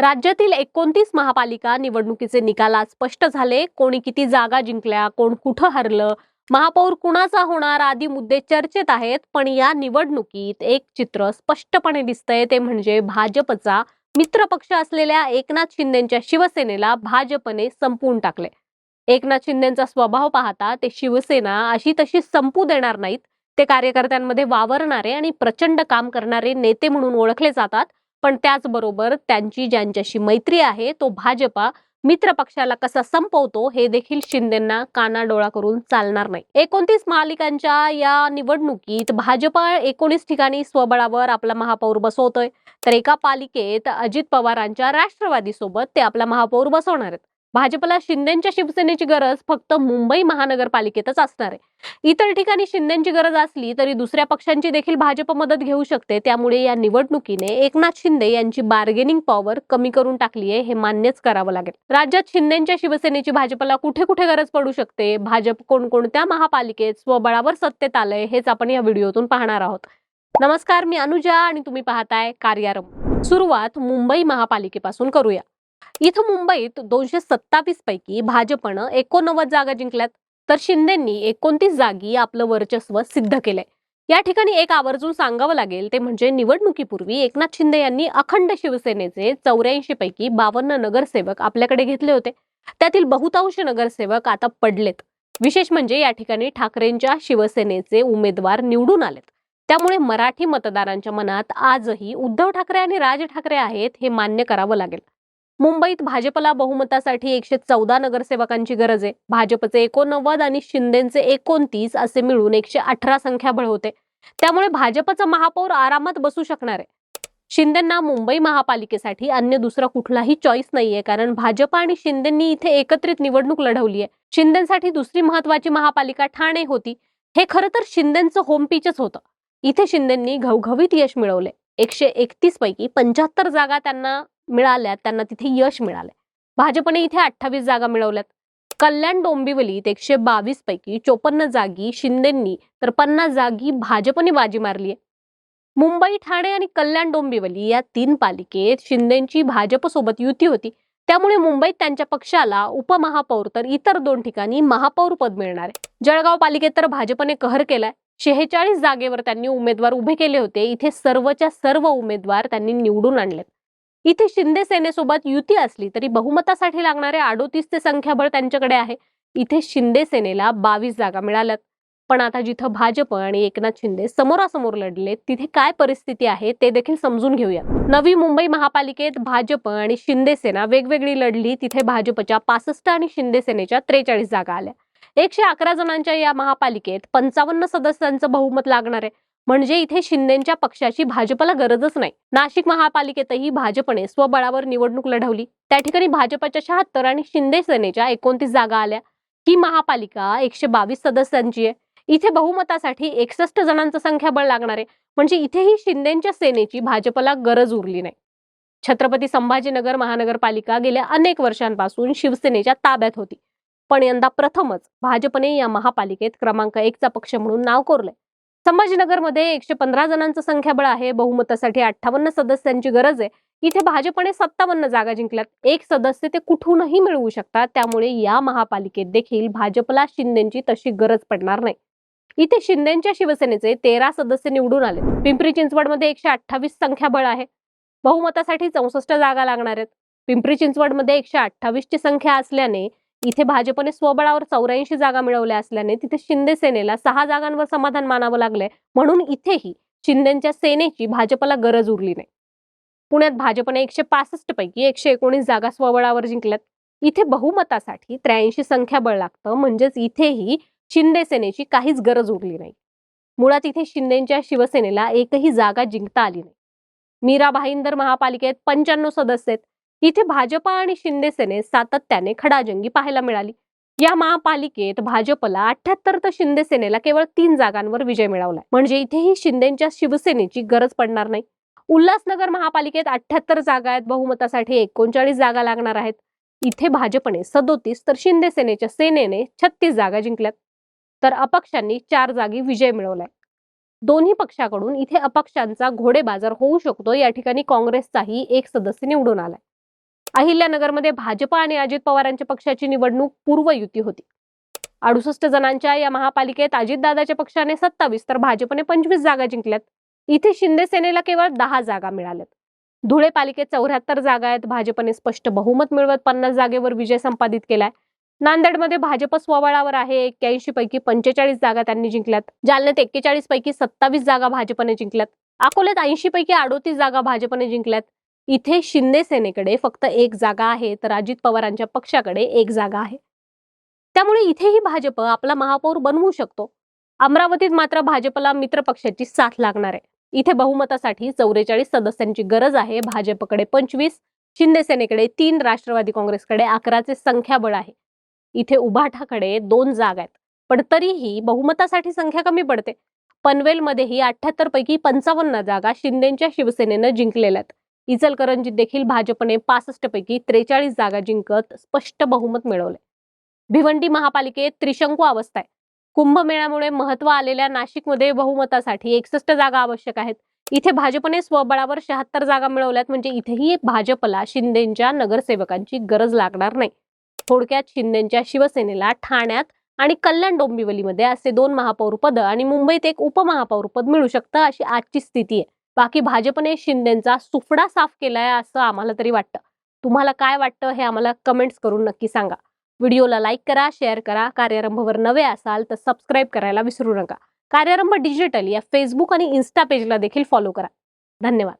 राज्यातील एकोणतीस महापालिका निवडणुकीचे निकाल आज स्पष्ट झाले. कोणी किती जागा जिंकल्या कोण कुठं हरलं महापौर कुणाचा होणार आदी मुद्दे चर्चेत आहेत. पण या निवडणुकीत एक चित्र स्पष्टपणे दिसतंय ते म्हणजे भाजपचा मित्रपक्ष असलेल्या एकनाथ शिंदेच्या शिवसेनेला भाजपने संपवून टाकले. एकनाथ शिंदेचा स्वभाव पाहता ते शिवसेना अशी तशी संपू देणार नाहीत. ते कार्यकर्त्यांमध्ये वावरणारे आणि प्रचंड काम करणारे नेते म्हणून ओळखले जातात. पण त्याचबरोबर त्यांची ज्यांच्याशी मैत्री आहे तो भाजपा मित्र पक्षाला कसा संपवतो हे देखील शिंदेना कानाडोळा करून चालणार नाही. एकोणतीस महालिकांच्या या निवडणुकीत भाजपा एकोणीस ठिकाणी स्वबळावर आपला महापौर बसवतोय. तर एका पालिकेत अजित पवारांच्या राष्ट्रवादी सोबत ते आपला महापौर बसवणार आहेत. भाजपला शिंदेच्या शिवसेनेची गरज फक्त मुंबई महानगरपालिकेतच असणार आहे. इतर ठिकाणी शिंदेची गरज असली तरी दुसऱ्या पक्षांची देखील भाजप मदत घेऊ शकते. त्यामुळे या निवडणुकीने एकनाथ शिंदे यांची बार्गेनिंग पॉवर कमी करून टाकली आहे हे मान्यच करावं लागेल. राज्यात शिंदेच्या शिवसेनेची भाजपला कुठे कुठे गरज पडू शकते? भाजप कोणकोणत्या महापालिकेत स्वबळावर सत्तेत आलंय हेच आपण या व्हिडिओतून पाहणार आहोत. नमस्कार मी अनुजा आणि तुम्ही पाहताय कार्यारंभ. सुरुवात मुंबई महापालिकेपासून करूया. इथं मुंबईत दोनशे सत्तावीस पैकी भाजपनं एकोणनव्वद जागा जिंकल्यात तर शिंदेंनी एकोणतीस जागी आपलं वर्चस्व सिद्ध केलंय. या ठिकाणी एक आवर्जून सांगावं लागेल ते म्हणजे निवडणुकीपूर्वी एकनाथ शिंदे यांनी अखंड शिवसेनेचे चौऱ्याऐंशी पैकी बावन्न नगरसेवक आपल्याकडे घेतले होते. त्यातील बहुतांश नगरसेवक आता पडलेत. विशेष म्हणजे या ठिकाणी ठाकरेंच्या शिवसेनेचे उमेदवार निवडून आलेत. त्यामुळे मराठी मतदारांच्या मनात आजही उद्धव ठाकरे आणि राज ठाकरे आहेत हे मान्य करावं लागेल. मुंबईत भाजपला बहुमतासाठी एकशे चौदा नगरसेवकांची गरज आहे. भाजपचे एकोणनव्वद आणि शिंदेचे एकोणतीस असे मिळून एकशे अठरा संख्याबळ होते त्यामुळे भाजपचा महापौर आरामात बसू शकणार आहे. शिंदेना मुंबई महापालिकेसाठी अन्य दुसरा कुठलाही चॉईस नाहीये कारण भाजप आणि शिंदेंनी इथे एकत्रित निवडणूक लढवली आहे शिंदेसाठी दुसरी महत्वाची महापालिका ठाणे होती. हे खरं तर शिंदेचं होम पिचच होतं. इथे शिंदेंनी घवघवीत यश मिळवले एकशे एकतीस पैकी पंच्याहत्तर जागा त्यांना मिळाल्यात त्यांना तिथे यश मिळालंय. भाजपने इथे अठ्ठावीस जागा मिळवल्यात. कल्याण डोंबिवलीत एकशे बावीस पैकी चोपन्न जागी शिंदेंनी तर पन्नास जागी भाजपने बाजी मारली आहे मुंबई ठाणे आणि कल्याण डोंबिवली या तीन पालिकेत शिंदेची भाजपसोबत युती होती. त्यामुळे मुंबईत त्यांच्या पक्षाला उपमहापौर तर इतर दोन ठिकाणी महापौर पद मिळणार. आहे जळगाव पालिकेत तर भाजपने कहर केलाय. शेहेचाळीस जागेवर त्यांनी उमेदवार उभे केले होते. इथे सर्वच्या सर्व उमेदवार त्यांनी निवडून आणलेत. इथे शिंदे सेनेसोबत युती असली तरी बहुमतासाठी लागणारे अडोतीस ते संख्याबळ त्यांच्याकडे आहे. इथे शिंदे सेनेला बावीस जागा मिळाल्यात. पण आता जिथं भाजप आणि एकनाथ शिंदे समोरासमोर लढले तिथे काय परिस्थिती आहे ते देखील समजून घेऊया. नवी मुंबई महापालिकेत भाजप आणि शिंदे सेना वेगवेगळी लढली तिथे भाजपच्या पासष्ट आणि शिंदे सेनेच्या त्रेचाळीस जागा आल्या. एकशे अकरा जणांच्या या महापालिकेत पंचावन्न सदस्यांचं बहुमत लागणार आहे. म्हणजे इथे शिंदेच्या पक्षाची भाजपला गरजच नाही. नाशिक महापालिकेतही भाजपने स्वबळावर निवडणूक लढवली. त्या ठिकाणी भाजपच्या शहात्तर आणि शिंदे सेनेच्या एकोणतीस जागा आल्या. ही महापालिका एकशे बावीस सदस्यांची आहे. इथे बहुमतासाठी एकसष्ट जणांचं संख्याबळ लागणार आहे. म्हणजे इथेही शिंदेच्या सेनेची भाजपला गरज उरली नाही. छत्रपती संभाजीनगर महानगरपालिका गेल्या अनेक वर्षांपासून शिवसेनेच्या ताब्यात होती. पण यंदा प्रथमच भाजपने या महापालिकेत क्रमांक एकचा पक्ष म्हणून नाव कोरलंय. संभाजीनगरमध्ये एकशे पंधरा जणांचं संख्याबळ आहे. बहुमतासाठी अठ्ठावन्न सदस्यांची गरज आहे. इथे भाजपने सत्तावन्न जागा जिंकल्यात. एक सदस्य ते कुठूनही मिळवू शकतात. त्यामुळे या महापालिकेत देखील भाजपला शिंदेची तशी गरज पडणार नाही. इथे शिंदेच्या शिवसेनेचे तेरा सदस्य निवडून आले पिंपरी चिंचवडमध्ये एकशे अठ्ठावीस संख्याबळ आहे. बहुमतासाठी चौसष्ट जागा लागणार आहेत. पिंपरी चिंचवडमध्ये एकशे अठ्ठावीस ची संख्या असल्याने इथे भाजपने स्वबळावर चौऱ्याऐंशी जागा मिळवल्या असल्याने तिथे शिंदे सेनेला सहा जागांवर समाधान मानावं लागलंय. म्हणून इथेही शिंदेच्या सेनेची भाजपला गरज उरली नाही. पुण्यात भाजपने एकशे पासष्ट पैकी एकशे एकोणीस जागा स्वबळावर जिंकल्यात. इथे बहुमतासाठी त्र्याऐंशी संख्याबळ लागतं. म्हणजेच इथेही शिंदे सेनेची काहीच गरज उरली नाही. मुळात इथे शिंदेच्या शिवसेनेला एकही जागा जिंकता आली नाही. मीरा भाईंदर महापालिकेत पंच्याण्णव सदस्य आहेत. इथे भाजपा आणि शिंदे सेनेत सातत्याने खडाजंगी पाहायला मिळाली. या महापालिकेत भाजपला अठ्याहत्तर तर शिंदे सेनेला केवळ तीन जागांवर विजय मिळवलाय म्हणजे इथेही शिंदेच्या शिवसेनेची गरज पडणार नाही. उल्हासनगर महापालिकेत अठ्याहत्तर जागा आहेत. बहुमतासाठी एकोणचाळीस जागा लागणार आहेत. इथे भाजपने सदोतीस तर शिंदे सेनेच्या सेनेने छत्तीस जागा जिंकल्यात. तर अपक्षांनी चार जागी विजय मिळवलाय. दोन्ही पक्षाकडून इथे अपक्षांचा घोडेबाजार होऊ शकतो. या ठिकाणी काँग्रेसचाही एक सदस्य निवडून आलाय. अहिल्यानगरमध्ये भाजप आणि अजित पवारांच्या पक्षाची निवडणूक पूर्वयुती होती. अडुसष्ट जणांच्या या महापालिकेत अजितदादाच्या पक्षाने सत्तावीस तर भाजपने पंचवीस जागा जिंकल्यात. इथे शिंदे सेनेला केवळ दहा जागा मिळाल्यात. धुळे पालिकेत चौऱ्याहत्तर जागा आहेत. भाजपने स्पष्ट बहुमत मिळवत पन्नास जागेवर विजय संपादित केलाय. नांदेडमध्ये भाजप स्वबळावर आहे. एक्क्याऐंशी पैकी पंचेचाळीस जागा त्यांनी जिंकल्यात. जालन्यात एक्केचाळीस पैकी सत्तावीस जागा भाजपने जिंकल्यात. अकोल्यात ऐंशी पैकी अडोतीस जागा भाजपने जिंकल्यात. इथे शिंदे सेनेकडे फक्त एक जागा आहे तर अजित पवारांच्या पक्षाकडे एक जागा आहे. त्यामुळे इथेही भाजप आपला महापौर बनवू शकतो. अमरावतीत मात्र भाजपला मित्र पक्षाची साथ लागणार आहे. इथे बहुमतासाठी चौवेचाळीस सदस्यांची गरज आहे. भाजपकडे पंचवीस शिंदे सेनेकडे तीन राष्ट्रवादी काँग्रेसकडे अकराचे संख्याबळ आहे. इथे उभाठाकडे दोन जागा आहेत. पण तरीही बहुमतासाठी संख्या कमी पडते. पनवेलमध्येही अठ्याहत्तर पैकी पंचावन्न जागा शिंदेच्या शिवसेनेनं जिंकलेल्या आहेत. इचलकरंजीत देखील भाजपने पासष्ट पैकी त्रेचाळीस जागा जिंकत स्पष्ट बहुमत मिळवले. भिवंडी महापालिकेत त्रिशंकू अवस्था आहे. कुंभमेळ्यामुळे महत्त्व आलेल्या नाशिकमध्ये बहुमतासाठी एकसष्ट जागा आवश्यक आहेत. इथे भाजपने स्वबळावर शहात्तर जागा मिळवल्यात म्हणजे इथेही भाजपला शिंदेच्या नगरसेवकांची गरज लागणार नाही. थोडक्यात शिंदेच्या शिवसेनेला ठाण्यात आणि कल्याण डोंबिवलीमध्ये असे दोन महापौर पद आणि मुंबईत एक उपमहापौर पद मिळू शकतं अशी आजची स्थिती आहे. बाकी भाजपने शिंदेचा सुफडा साफ केलाय असं आम्हाला तरी वाटतं. तुम्हाला काय वाटतं हे आम्हाला कमेंट्स करून नक्की सांगा. व्हिडिओला लाईक करा शेअर करा. कार्यारंभवर नवे असाल तर सबस्क्राईब करायला विसरू नका. कार्यारंभ डिजिटल या फेसबुक आणि इन्स्टा पेजला देखील फॉलो करा. धन्यवाद.